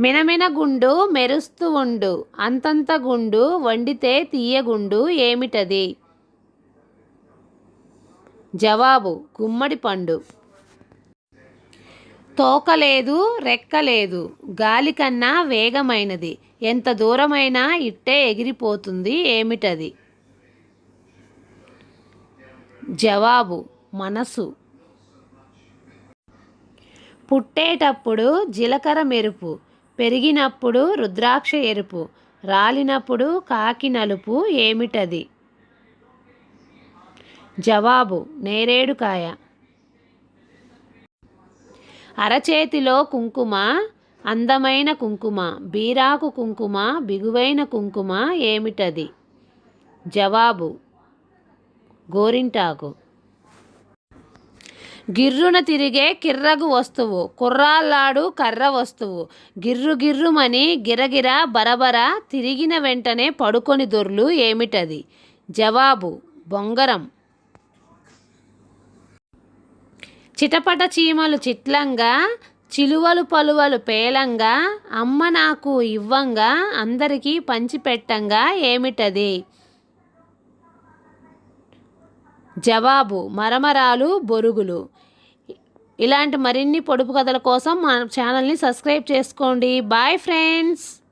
మినమిన గుండు మెరుస్తూ ఉండు. అంతంత గుండు వండితే తీయగుండు ఏమిటది? జవాబు గుమ్మడి పండు. తోకలేదు రెక్కలేదు గాలి కన్నా వేగమైనది. ఎంత దూరమైనా ఇట్టే ఎగిరిపోతుంది ఏమిటది? జవాబు మనసు. పుట్టేటప్పుడు జీలకర్ర మెరుపు. పెరిగినప్పుడు రుద్రాక్ష ఎరుపు రాలినప్పుడు కాకి నలుపు ఏమిటది? జవాబు నేరేడుకాయ అరచేతిలో కుంకుమ అందమైన కుంకుమ బీరాకు కుంకుమ బిగువైన కుంకుమ ఏమిటది? జవాబు గోరింటాకు. గిర్రున తిరిగే కిర్రగు వస్తువు కుర్రాళ్ళాడు కర్ర వస్తువు. గిర్రు గిర్రుమని గిరగిర బరబర తిరిగిన వెంటనే పడుకొని దొర్లు ఏమిటది? జవాబు బొంగరం. చిటపట చీమలు చిట్లంగా చిలువలు పలువలు పేలంగా అమ్మ నాకు ఇవ్వంగా అందరికీ పంచిపెట్టంగా ఏమిటది? జవాబు మరమరాలు బొరుగులు. ఇలాంటి మరిన్ని పొడుపు కథల కోసం మా ఛానల్ని సబ్స్క్రైబ్ చేసుకోండి. Bye friends!